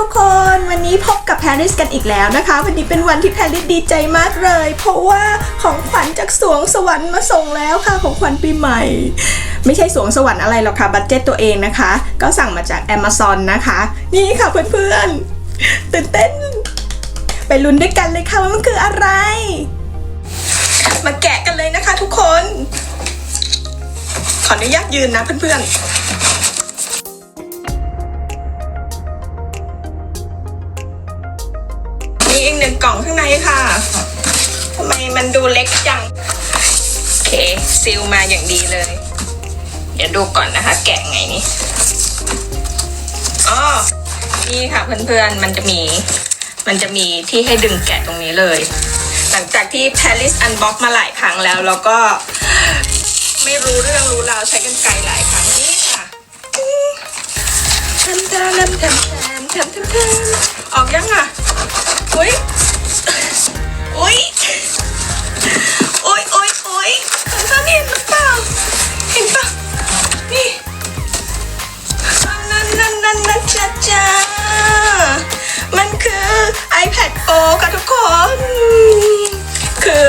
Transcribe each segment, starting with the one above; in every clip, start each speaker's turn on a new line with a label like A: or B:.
A: ทุกคนวันนี้พบกับแพริสกันอีกแล้วนะคะ วันนี้เป็นวันที่แพรริสดีใจมากเลย เพราะว่าของขวัญจากสวงสวรรค์มาส่งแล้วค่ะของขวัญปีใหม่ ไม่ใช่สวงสวรรค์อะไรหรอกค่ะบัตเจ็ตตัวเองนะคะ ก็สั่งมาจาก Amazon นะคะ นี่ค่ะเพื่อนๆตื่นเต้น ไปลุ้นด้วยกันเลยค่ะว่ามันคืออะไร มาแกะกันเลยนะคะทุกคน ขออนุญาตยืนนะเพื่อนๆ ดูเล็กจัง โอเคซีลมาอย่างดีเลย เดี๋ยวดูก่อนนะคะ แกะไงนี่อ๋อนี่ค่ะเพื่อนๆ มันจะมี มันจะมีที่ให้ดึงแกะตรงนี้เลย หลังจากที่ Paris Unbox มาหลายครั้งแล้ว แล้วก็ไม่รู้เรื่องรู้ราวใช้กันไกลหลายครั้งนี่ค่ะทำทำทำทำทำทำทำ iPad Pro ค่ะทุกคน คือ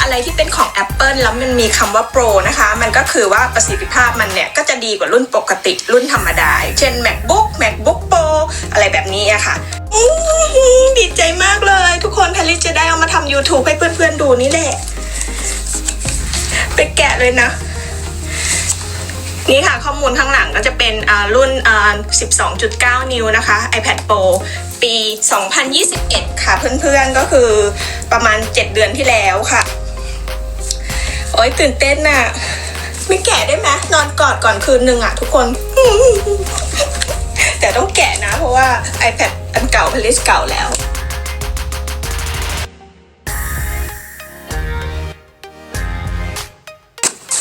A: อะไรที่เป็นของ Apple แล้วมันมีคำว่า Pro นะคะ มันก็คือว่าประสิทธิภาพมันเนี่ย ก็จะดีกว่ารุ่นปกติรุ่นธรรมดา เช่น MacBook MacBook Pro อะไรแบบนี้อะค่ะดีใจมากเลย ทุกคนพลิสจะได้เอามาทำ YouTube ให้เพื่อนๆดูนี่แหละ ไปแกะเลยนะนี่ค่ะข้อมูลข้างหลังก็จะเป็นอ่ารุ่นอ่า12.9 นิ้วนะคะ iPad Pro ปี 2021 ค่ะเพื่อนๆก็คือประมาณ 7 เดือนที่แล้วค่ะ โอ๊ยตื่นเต้นน่ะไม่แกะได้ไหมนอนกอดก่อนคืนหนึ่งอะทุกคน แต่ต้องแกะนะ เพราะว่า iPad อันเก่าพลิสเก่าแล้ว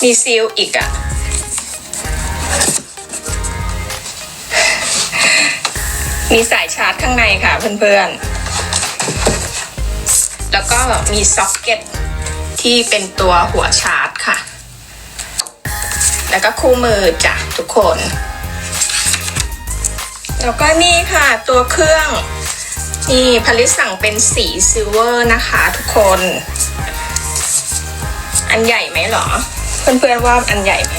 A: มีซีลอีกอะ มีสายชาร์จข้างในค่ะเพื่อนๆ แล้วก็มีซ็อกเก็ตที่เป็นตัวหัวชาร์จค่ะ แล้วก็คู่มือจ้ะทุกคน แล้วก็นี่ค่ะตัวเครื่องนี่ผลิตสั่งเป็นสีซิลเวอร์นะคะทุกคน อันใหญ่ไหมเหรอ เพื่อนๆว่าอันใหญ่ไหม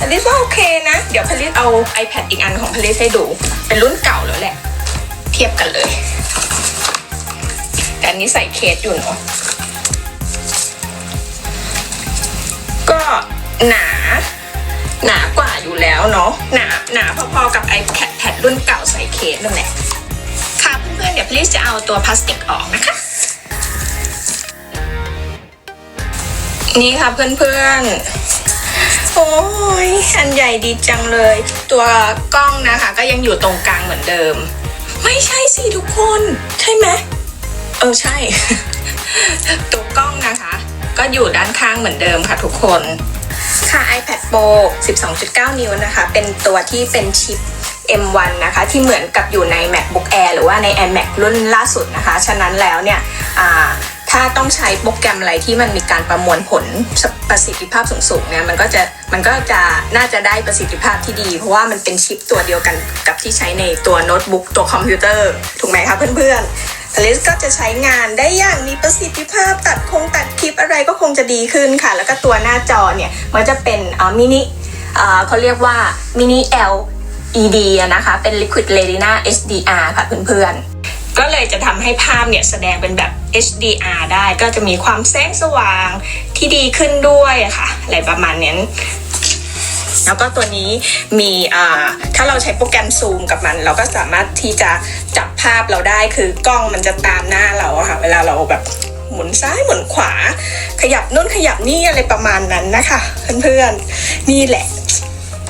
A: ผลิตว่าโอเคนะ เดี๋ยวผลิตเอา iPad อีกอันของผลิตให้ดู เป็นรุ่นเก่าแล้วแหละ เทียบกันเลย แต่อันนี้ใส่เคสอยู่เนาะ ก็หนาหนากว่าอยู่แล้วเนาะหนาหนาพอๆกับ iPad รุ่นเก่าใส่เคสนั่นแหละค่ะเพื่อนๆเดี๋ยวพลิสจะเอาตัวพลาสติกออกนะคะ นี่ค่ะเพื่อนๆ โอ้ยอันใหญ่ดีจังเลย ตัวกล้องนะคะ ก็ยังอยู่ตรงกลางเหมือนเดิม ไม่ใช่สิทุกคน ใช่ไหมเออใช่ ตัวกล้องนะคะ ก็อยู่ด้านข้างเหมือนเดิมค่ะทุกคนค่ะ iPad Pro 12.9 นิ้วนะคะ เป็นตัวที่เป็นชิป M1 นะคะ ที่เหมือนกับอยู่ใน MacBook Air หรือว่าใน iMac รุ่นล่าสุดนะคะ ฉะนั้นแล้วเนี่ยอ่า ถ้าต้องใช้โปรแกรมอะไรที่มันมีการประมวลผลประสิทธิภาพสูงๆเนี่ยมันก็จะมันก็จะน่าจะได้ประสิทธิภาพที่ดี เพราะว่ามันเป็นชิปตัวเดียวกันกับที่ใช้ในตัวโน้ตบุ๊กตัวคอมพิวเตอร์ถูกไหมคะเพื่อนๆอลิสก็จะใช้งานได้อย่างมีประสิทธิภาพตัดคงตัดคลิปอะไรก็คงจะดีขึ้นค่ะ แล้วก็ตัวหน้าจอเนี่ยมันจะเป็นมินิเขาเรียกว่ามินิ LED นะคะ เป็น Liquid Retina HDR ค่ะเพื่อนๆ ก็เลยจะทำให้ภาพเนี่ยแสดงเป็นแบบ HDR ได้ก็จะมีความแสงสว่างที่ดีขึ้นด้วยค่ะอะไรประมาณนั้แล้วก็ตัวนี้มีอ่าถ้าเราใช้โปรแกรมซูมกับมัน เราก็สามารถที่จะจับภาพเราได้คือกล้องมันจะตามหน้าเราค่ะ เวลาเราแบบหมุนซ้ายหมุนขวา ขยับนู่นขยับนี่อะไรประมาณนั้นนะคะเพื่อนๆนี่แหละ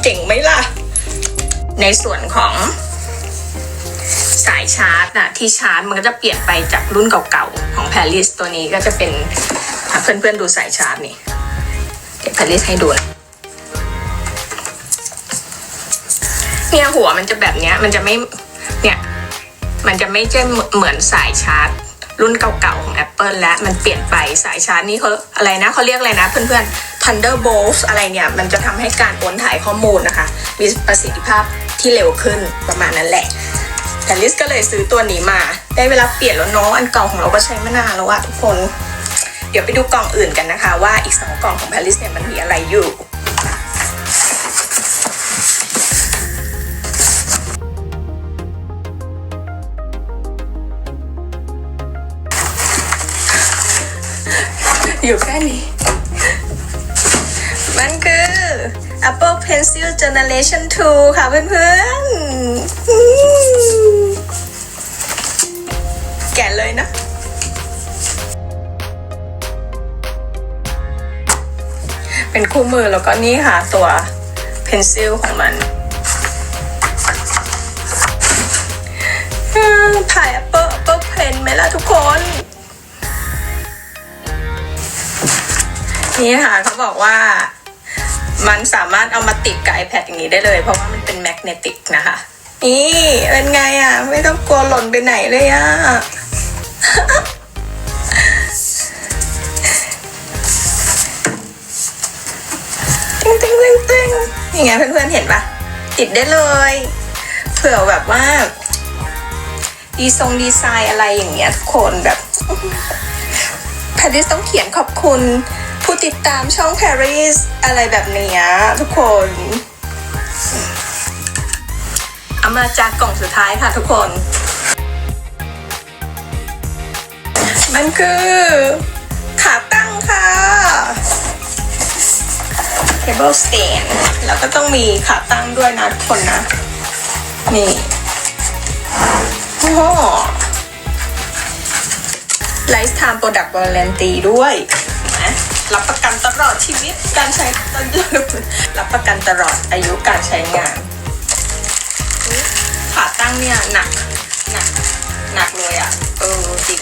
A: เจ๋งไหมล่ะ ในส่วนของ สายชาร์จนะที่ชาร์จมันก็จะเปลี่ยนไปจากรุ่นเก่าๆ ของ Paris ตัวนี้ก็จะเป็นเพื่อนๆดูสายชาร์จนี่เดี๋ยว Paris ให้ดูนะเนี่ยหัวมันจะแบบเนี้ยมันจะไม่เนี่ยมันจะไม่ใช่เหมือนสายชาร์จ รุ่นเก่าๆของ Apple และมันเปลี่ยนไปสายชาร์จนี่เขาอะไรนะเขาเรียกอะไรนะเพื่อนๆ Thunderbolt อะไรเนี่ยมันจะทำให้การโอนถ่ายข้อมูลนะคะ มีประสิทธิภาพที่เร็วขึ้นประมาณนั้นแหละ แต่ลิสก็เลยซื้อตัวนี้มา ได้เวลาเปลี่ยนแล้วเนาะอันเก่าของเราก็ใช้มานานแล้วอะทุกคน เดี๋ยวไปดูกล่องอื่นกันนะคะ ว่าอีกสองกล่องของแพลิสเนี่ยมันมีอะไรอยู่อยู่แค่นี้ มันคือ Apple Pencil Generation 2 ค่ะเพื่อนๆ เป็นคู่มือแล้วก็นี่ค่ะตัว pencil ของมันถ่าย Apple Apple Pen ไหมล่ะทุกคน นี่ค่ะเขาบอกว่ามันสามารถเอามาติดกับ iPad อย่างนี้ได้เลย เพราะว่ามันเป็นแมกเนติกนะคะ นี่เป็นไงอะ ไม่ต้องกลัวหล่นไปไหนเลยอะ ไงเพื่อนๆเห็นปะติดได้เลย เผื่อแบบว่า ดีทรงดีไซน์อะไรอย่างเงี้ยทุกคนแบบแพริสต้องเขียนขอบคุณ ผู้ติดตามช่องแพริสอะไรแบบเนี้ยทุกคนเอามาจากกล่องสุดท้ายค่ะทุกคน มันคือขาตั้งค่ะ table stand แล้วก็ต้องมีขาตั้งด้วยนะทุกคนนะ นี่โอ้โห Lifetime Product Warranty ด้วยนะรับประกันตลอดชีวิตการใช้ตลอดรับประกันตลอดอายุการใช้งานขาตั้งเนี่ยหนักหนักหนักเลยอะ่ะเออจริง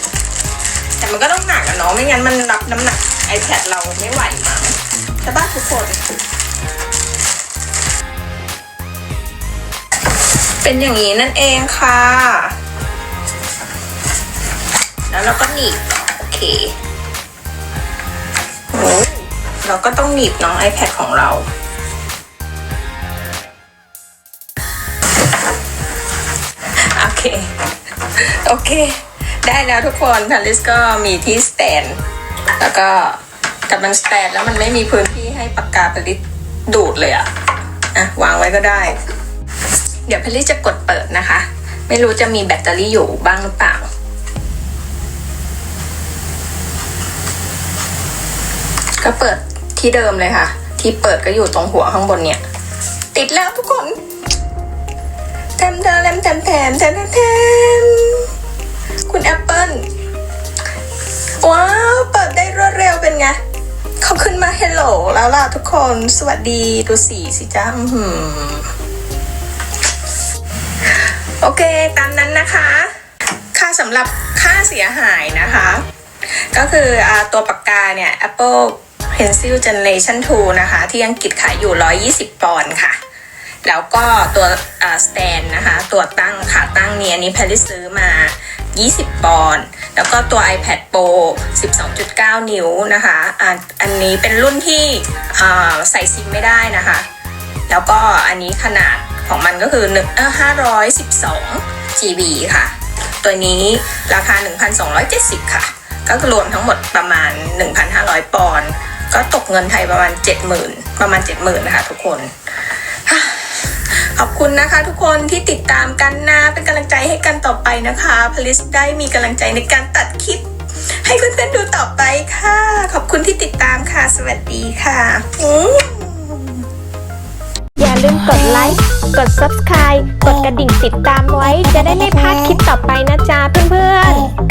A: แต่มันก็ต้องหนักอะเนาะไม่งั้นมันรับน้ำหนัก iPad เราไม่ไหวมั้ง ใช่ปะทุกคน เป็นอย่างนี้นั่นเองค่ะ แล้วเราก็หนีบโอเคโอ้เราก็ต้องหนีบน้อง iPad ของเราโอเค โอเค ได้แล้วทุกคนพาริสก็มีที่สแตน แล้วก็ แต่มันสแตนแล้วมันไม่มีพื้นที่ให้ปากกาพาริสดูดเลยอะอะ วางไว้ก็ได้ เดี๋ยวพาริสจะกดเปิดนะคะ ไม่รู้จะมีแบตเตอรี่อยู่บ้างหรือเปล่า ก็เปิดที่เดิมเลยค่ะ ที่เปิดก็อยู่ตรงหัวข้างบนเนี่ย ติดแล้วทุกคนแถมแถมแถมแถมแถมแถมแถมคุณแอปเปิลว้าว เปิดได้รวดเร็วเป็นไง เขาขึ้นมา hello แล้วล่ะทุกคน สวัสดีดูสีสิจ้าโอเค ตามนั้นนะคะ ค่าสำหรับค่าเสียหายนะคะ ก็คืออตัวปากกาเนี่ย Apple Pencil Generation 2 นะคะ ที่อังกฤษขายอยู่ 120 ปอนด์ค่ะ แล้วก็ตัวสแตนนะคะ ตัวตั้งขาตั้งเนี่ยอันนี้แพรริซื้อมา 20 ปอนด์ แล้วก็ตัว iPad Pro 12.9 นิ้วนะคะอันนี้เป็นรุ่นที่ใส่ซิมไม่ได้นะคะ แล้วก็อันนี้ขนาดของมันก็คือ1512 GB ค่ะ ตัวนี้ราคา 1,270 ค่ะ ก็รวมทั้งหมดประมาณ 1,500 ปอนด์ก็ตกเงินไทยประมาณ 70,000 ประมาณ 70,000 นะคะทุกคน ขอบคุณนะคะ ทุกคนที่ติดตามกันนะ เป็นกำลังใจให้กันต่อไปนะคะพลิสได้มีกำลังใจในการตัดคลิปให้เพื่อนๆดูต่อไปค่ะ ขอบคุณที่ติดตามค่ะ สวัสดีค่ะอืม
B: อย่าลืมกดไลค์ กด Subscribe กดกระดิ่งติดตามไว้ จะได้ไม่พลาดคลิปต่อไปนะจ๊ะเพื่อนๆ